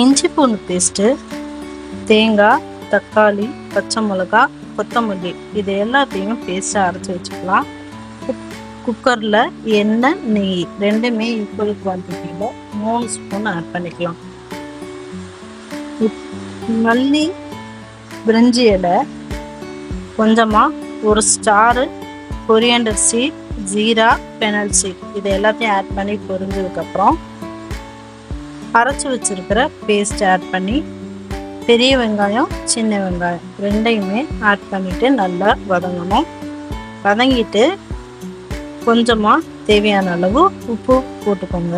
இஞ்சி பூண்டு பேஸ்ட்டு தேங்காய் தக்காளி பச்சை மிளகா கொத்தமல்லி இது எல்லாத்தையும் பேஸ்ட்டாக அரைச்சி வச்சுக்கலாம். குக் குக்கரில் எண்ணெய் நெய் ரெண்டுமே ஈக்குவல் குவான்டிட்டியில் மூணு ஸ்பூன் ஆட் பண்ணிக்கலாம். மல்லி பிரிஞ்சி இலை கொஞ்சமாக ஒரு star coriander seed jeera fennel seed இது எல்லாத்தையும் ஆட் பண்ணி பொரிஞ்சதுக்கப்புறம் அரைச்சி வச்சிருக்கிற பேஸ்ட் ஆட் பண்ணி பெரிய வெங்காயம் சின்ன வெங்காயம் ரெண்டையுமே ஆட் பண்ணிட்டு நல்லா வதங்கணும். வதங்கிட்டு கொஞ்சமாக தேவையான அளவு உப்பு போட்டுக்கோங்க.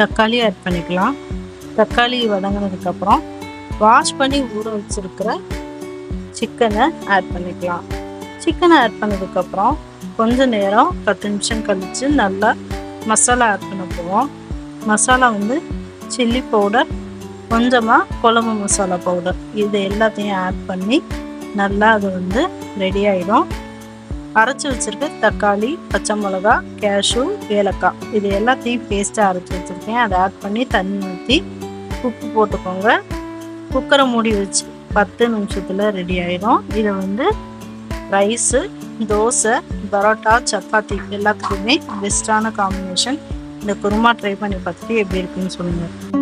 தக்காளி ஆட் பண்ணிக்கலாம். தக்காளி வதங்கினதுக்கப்புறம் வாஷ் பண்ணி ஊற வச்சிருக்கிற சிக்கனை ஆட் பண்ணிக்கலாம். சிக்கனை ஆட் பண்ணதுக்கப்புறம் கொஞ்ச நேரம் பத்து நிமிஷம் கழித்து நல்லா மசாலா ஆட் பண்ண போவோம் மசாலா வந்து சில்லி பவுடர் கொஞ்சமாக குழம்பு மசாலா பவுடர் இது எல்லாத்தையும் ஆட் பண்ணி நல்லா அது வந்து ரெடி ஆகிடும் அரைச்சி வச்சுருக்க தக்காளி பச்சை மிளகா கேஷு ஏலக்காய். இது எல்லாத்தையும் பேஸ்ட்டாக அரைச்சி வச்சுருக்கேன். அதை ஆட் பண்ணி தண்ணி ஊற்றி உப்பு போட்டுக்கோங்க. குக்கரை மூடி வச்சு பத்து நிமிஷத்தில் ரெடி ஆகிடும் இதை வந்து ரைஸு தோசை பரோட்டா சப்பாத்தி எல்லாத்துக்குமே பெஸ்ட்டான காம்பினேஷன் இந்த குருமா ட்ரை பண்ணி பார்த்துட்டு எப்படி இருக்குன்னு சொல்லுங்கள்